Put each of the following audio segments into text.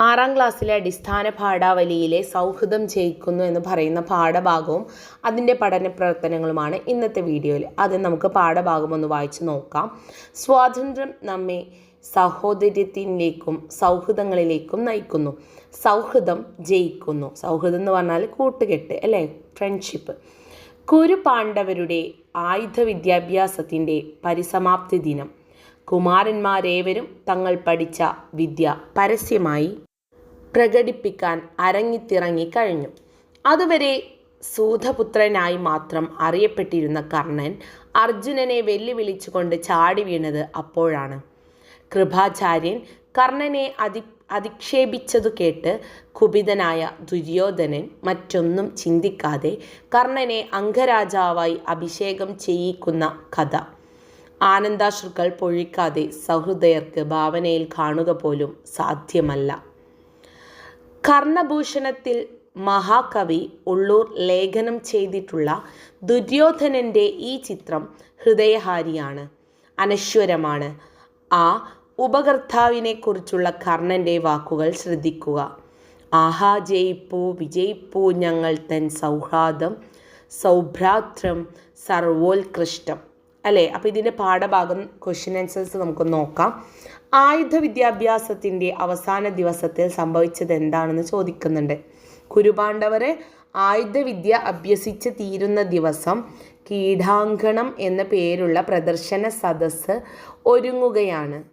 ആറാം ക്ലാസ്സിലെ അടിസ്ഥാന പാഠാവലിയിലെ സൗഹൃദം ജയിക്കുന്നു എന്ന് പറയുന്ന പാഠഭാഗവും അതിന്റെ പഠന പ്രവർത്തനങ്ങളുമാണ് ഇന്നത്തെ വീഡിയോയിൽ. അത് നമുക്ക് പാഠഭാഗം ഒന്ന് വായിച്ചു നോക്കാം. സ്വാതന്ത്ര്യം നമ്മെ സഹോദര്യത്തിലേക്കും സൗഹൃദങ്ങളിലേക്കും നയിക്കുന്നു. സൗഹൃദം ജയിക്കുന്നു. സൗഹൃദം എന്ന് പറഞ്ഞാൽ കൂട്ടുകെട്ട് അല്ലേ? ഫ്രണ്ട്ഷിപ്പ് കുരു പാണ്ഡവരുടെ ആയുധ വിദ്യാഭ്യാസത്തിന്റെ പരിസമാപ്തി ദിനം. കുമാരന്മാരേവരും തങ്ങൾ പഠിച്ച വിദ്യ പരസ്യമായി പ്രകടിപ്പിക്കാൻ അരങ്ങിത്തിറങ്ങി കഴിഞ്ഞു. അതുവരെ സൂതപുത്രനായി മാത്രം അറിയപ്പെട്ടിരുന്ന കർണൻ അർജുനനെ വെല്ലുവിളിച്ചുകൊണ്ട് ചാടി വീണത് അപ്പോഴാണ്. കൃപാചാര്യൻ കർണനെ അതി അധിക്ഷേപിച്ചതു കേട്ട് കുപിതനായ ദുര്യോധനൻ മറ്റൊന്നും ചിന്തിക്കാതെ കർണനെ അംഗരാജാവായി അഭിഷേകം ചെയ്യിക്കുന്ന കഥ. ആനന്ദാശ്രുക്കൾ പൊഴിക്കാതെ സഹൃദയർക്ക് ഭാവനയിൽ കാണുക പോലും സാധ്യമല്ല. കർണഭൂഷണത്തിൽ മഹാകവി ഉള്ളൂർ ലേഖനം ചെയ്തിട്ടുള്ള ദുര്യോധനന്റെ ഈ ചിത്രം ഹൃദയഹാരിയാണ് അനശ്വരമാണ്. ആ ഉപകർത്താവിനെക്കുറിച്ചുള്ള കർണന്റെ വാക്കുകൾ ശ്രദ്ധിക്കുക. ആഹാ ജയിപ്പൂ വിജയിപ്പൂ ഞങ്ങൾ തൻ സൗഹാർദ്ദം സൗഭ്രാത്രം സർവോത്കൃഷ്ടം. അല്ലേ? അപ്പോൾ ഇതിന്റെ പാഠഭാഗം ക്വസ്റ്റ്യൻ ആൻസേഴ്സ് നമുക്ക് നോക്കാം. ആയുധ വിദ്യാഭ്യാസത്തിന്റെ അവസാന ദിവസത്തിൽ സംഭവിച്ചത് എന്താണെന്ന് ചോദിക്കുന്നുണ്ട്. കുരുപാണ്ഡവരെ ആയുധവിദ്യ അഭ്യസിച്ച് തീരുന്ന ദിവസം കീടാങ്കണം എന്ന പേരുള്ള പ്രദർശന സദസ്സ് ഒരുങ്ങുകയാണ്.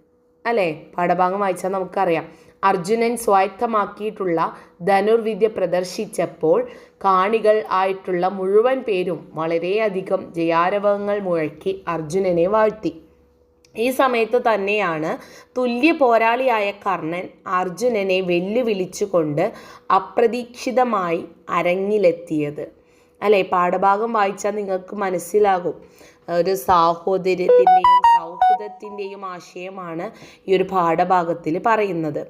അല്ലേ? പാഠഭാഗം വായിച്ചാൽ നമുക്കറിയാം. അർജുനൻ സ്വായത്തമാക്കിയിട്ടുള്ള ധനുർവിദ്യ പ്രദർശിച്ചപ്പോൾ കാണികൾ ആയിട്ടുള്ള മുഴുവൻ പേരും വളരെയധികം ജയാരവങ്ങൾ മുഴക്കി അർജുനനെ വാഴ്ത്തി. ഈ സമയത്ത് തന്നെയാണ് തുല്യ പോരാളിയായ കർണൻ അർജുനനെ വെല്ലുവിളിച്ചുകൊണ്ട് അപ്രതീക്ഷിതമായി അരങ്ങിലെത്തിയത്. അല്ലേ? പാഠഭാഗം വായിച്ചാൽ നിങ്ങൾക്ക് മനസ്സിലാകും. ഒരു സാഹോദര്യത്തിന്റെയും സൗഹൃദത്തിന്റെയും ആശയമാണ് ഈ ഒരു പാഠഭാഗത്തിൽ പറയുന്നത്.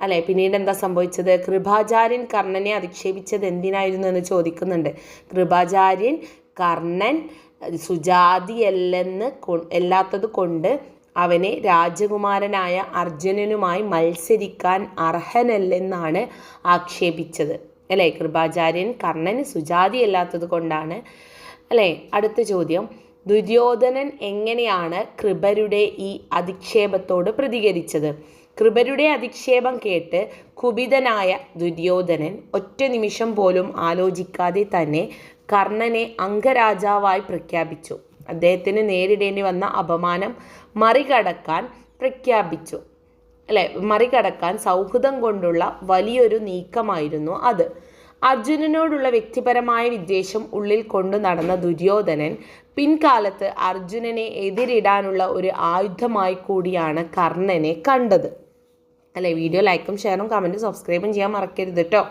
അല്ലെ? പിന്നീട് എന്താ സംഭവിച്ചത്? കൃപാചാര്യൻ കർണനെ അധിക്ഷേപിച്ചത് എന്തിനായിരുന്നു എന്ന് ചോദിക്കുന്നുണ്ട്. കൃപാചാര്യൻ കർണൻ സുജാതിയല്ലെന്ന് അല്ലാത്തത് കൊണ്ട് അവനെ രാജകുമാരനായ അർജുനനുമായി മത്സരിക്കാൻ അർഹനല്ലെന്നാണ് ആക്ഷേപിച്ചത്. അല്ലേ? കൃപാചാര്യൻ കർണന് സുജാതിയല്ലാത്തത് കൊണ്ടാണ്. അല്ലേ? അടുത്ത ചോദ്യം. ദുര്യോധനൻ എങ്ങനെയാണ് കൃപരുടെ ഈ അധിക്ഷേപത്തോട് പ്രതികരിച്ചത്? കൃപരുടെ അധിക്ഷേപം കേട്ട് കുപിതനായ ദുര്യോധനൻ ഒറ്റ നിമിഷം പോലും ആലോചിക്കാതെ തന്നെ കർണനെ അംഗരാജാവായി പ്രഖ്യാപിച്ചു. അദ്ദേഹത്തിന് നേരിടേണ്ടി വന്ന അപമാനം മറികടക്കാൻ പ്രഖ്യാപിച്ചു. അല്ലെ മറികടക്കാൻ സൗഹൃദം കൊണ്ടുള്ള വലിയൊരു നീക്കമായിരുന്നു അത്. അർജുനനോടുള്ള വ്യക്തിപരമായ വിദ്വേഷം ഉള്ളിൽ കൊണ്ടു നടന്ന ദുര്യോധനൻ പിൻകാലത്ത് അർജുനനെ എതിരിടാനുള്ള ഒരു ആയുധമായി കൂടിയാണ് കർണനെ കണ്ടത്. അല്ലെ? വീഡിയോ ലൈക്കും ഷെയറും കമന്റും സബ്സ്ക്രൈബും ചെയ്യാൻ മറക്കരുത് കേട്ടോ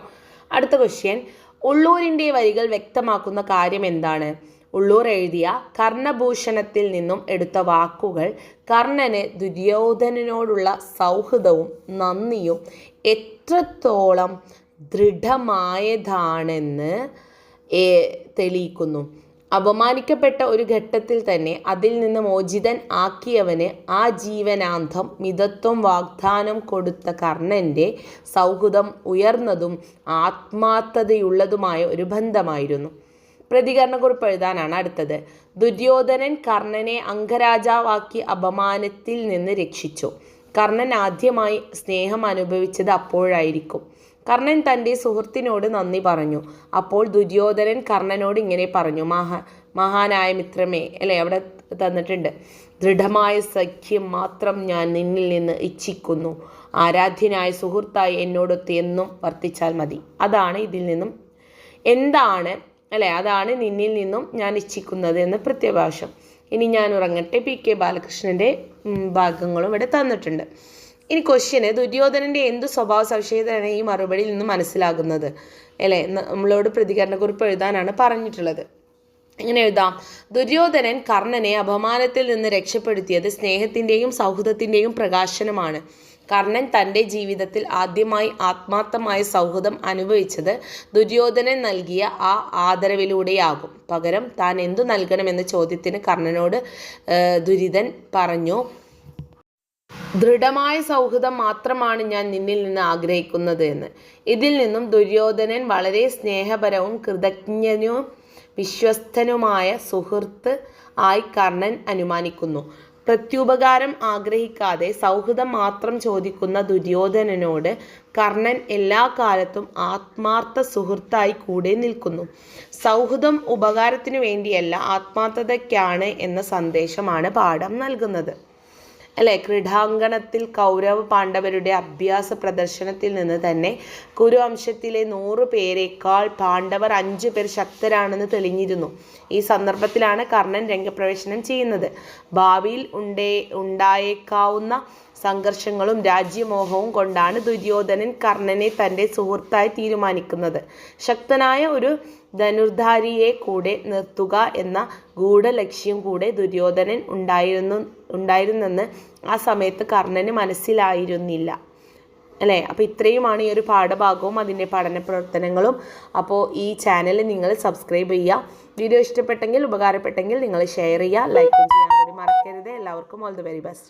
അടുത്ത ക്വസ്റ്റ്യൻ ഉള്ളൂരിന്റെ വരികൾ വ്യക്തമാക്കുന്ന കാര്യം എന്താണ്? ഉള്ളൂർ എഴുതിയ കർണഭൂഷണത്തിൽ നിന്നും എടുത്ത വാക്കുകൾ കർണന് ദുര്യോധനനോടുള്ള സൗഹൃദവും നന്ദിയും എത്രത്തോളം ദൃഢമായതാണെന്ന് തെളിയിക്കുന്നു. അപമാനിക്കപ്പെട്ട ഒരു ഘട്ടത്തിൽ തന്നെ അതിൽ നിന്ന് മോചിതൻ ആക്കിയവന് ആ ജീവനാന്തം മിതത്വം വാഗ്ദാനം കൊടുത്ത കർണന്റെ സൗഹൃദം ഉയർന്നതും ആത്മാർത്ഥതയുള്ളതുമായ ഒരു ബന്ധമായിരുന്നു. പ്രതികരണക്കുറിപ്പ് എഴുതാനാണ് അടുത്തത്. ദുര്യോധനൻ കർണനെ അംഗരാജാവാക്കി അപമാനത്തിൽ നിന്ന് രക്ഷിച്ചു. കർണൻ ആദ്യമായി സ്നേഹം അനുഭവിച്ചത് അപ്പോഴായിരിക്കും. കർണൻ തന്റെ സുഹൃത്തിനോട് നന്ദി പറഞ്ഞു. അപ്പോൾ ദുര്യോധനൻ കർണനോട് ഇങ്ങനെ പറഞ്ഞു മഹാ മഹാനായ മിത്രമേ അല്ലേ അവിടെ തന്നിട്ടുണ്ട്. ദൃഢമായ സഖ്യം മാത്രം ഞാൻ നിന്നിൽ നിന്ന് ഇച്ഛിക്കുന്നു. ആരാധ്യനായ സുഹൃത്തായി എന്നോടൊത്ത് എന്നും വർത്തിച്ചാൽ മതി. അതാണ് ഇതിൽ നിന്നും എന്താണ് അല്ലേ അതാണ് നിന്നിൽ നിന്നും ഞാൻ ഇച്ഛിക്കുന്നത് എന്ന് പ്രത്യഭാഷം. ഇനി ഞാൻ ഉറങ്ങട്ടെ. പി. കെ. ബാലകൃഷ്ണന്റെ ഭാഗങ്ങളും ഇവിടെ തന്നിട്ടുണ്ട്. ഇനി ക്വസ്റ്റ്യന് ദുര്യോധനന്റെ എന്ത് സ്വഭാവ സവിശേഷതയാണ് ഈ മറുപടിയിൽ നിന്ന് മനസ്സിലാകുന്നത്? അല്ലേ? നമ്മളോട് പ്രതികരണക്കുറിപ്പ് എഴുതാനാണ് പറഞ്ഞിട്ടുള്ളത്. ഇങ്ങനെ എഴുതാം. ദുര്യോധനൻ കർണനെ അപമാനത്തിൽ നിന്ന് രക്ഷപ്പെടുത്തിയത് സ്നേഹത്തിന്റെയും സൗഹൃദത്തിന്റെയും പ്രകാശനമാണ്. കർണൻ തന്റെ ജീവിതത്തിൽ ആദ്യമായി ആത്മാർത്ഥമായ സൗഹൃദം അനുഭവിച്ചത് ദുര്യോധനൻ നൽകിയ ആ ആദരവിലൂടെയാകും. പകരം താൻ എന്തു നൽകണമെന്ന ചോദ്യത്തിന് കർണനോട് ദുരിതൻ പറഞ്ഞു ദൃഢമായ സൗഹൃദം മാത്രമാണ് ഞാൻ നിന്നിൽ നിന്ന് ആഗ്രഹിക്കുന്നത് എന്ന്. ഇതിൽ നിന്നും ദുര്യോധനൻ വളരെ സ്നേഹപരവും കൃതജ്ഞനും വിശ്വസ്തനുമായ സുഹൃത്ത് ആയി കർണൻ അനുമാനിക്കുന്നു. പ്രത്യുപകാരം ആഗ്രഹിക്കാതെ സൗഹൃദം മാത്രം ചോദിക്കുന്ന ദുര്യോധനനോട് കർണൻ എല്ലാ കാലത്തും ആത്മാർത്ഥ സുഹൃത്തായി കൂടെ നിൽക്കുന്നു. സൗഹൃദം ഉപകാരത്തിനു വേണ്ടിയല്ല ആത്മാർത്ഥതയ്ക്കാണ് എന്ന സന്ദേശമാണ് പാഠം നൽകുന്നത്. അല്ലെ? ക്രീഡാങ്കണത്തിൽ കൗരവ പാണ്ഡവരുടെ അഭ്യാസ പ്രദർശനത്തിൽ നിന്ന് തന്നെ കുരുവംശത്തിലെ നൂറു പേരെക്കാൾ പാണ്ഡവർ അഞ്ചു പേർ ശക്തരാണെന്ന് തെളിഞ്ഞിരുന്നു. ഈ സന്ദർഭത്തിലാണ് കർണൻ രംഗപ്രവേശനം ചെയ്യുന്നത്. ഭാവിയിൽ ഉണ്ടേ ഉണ്ടായേക്കാവുന്ന സംഘർഷങ്ങളും രാജ്യമോഹവും കൊണ്ടാണ് ദുര്യോധനൻ കർണനെ തന്റെ സുഹൃത്തായി തീരുമാനിക്കുന്നത്. ശക്തനായ ഒരു ധനുർധാരിയെ കൂടെ നിർത്തുക എന്ന ഗൂഢലക്ഷ്യം കൂടെ ദുര്യോധനൻ ഉണ്ടായിരുന്നു ഉണ്ടായിരുന്നെന്ന് ആ സമയത്ത് കർണന് മനസ്സിലായിരുന്നില്ല. അല്ലേ? അപ്പോൾ ഇത്രയുമാണ് ഈ ഒരു പാഠഭാഗവും അതിന്റെ പഠന പ്രവർത്തനങ്ങളും അപ്പോൾ ഈ ചാനൽ നിങ്ങൾ സബ്സ്ക്രൈബ് ചെയ്യുക. വീഡിയോ ഇഷ്ടപ്പെട്ടെങ്കിൽ ഉപകാരപ്പെട്ടെങ്കിൽ നിങ്ങൾ ഷെയർ ചെയ്യുക. ലൈക്ക് ചെയ്യാൻ കൂടി മറക്കരുത്. എല്ലാവർക്കും ഓൾ ദി വെരി ബെസ്റ്റ്.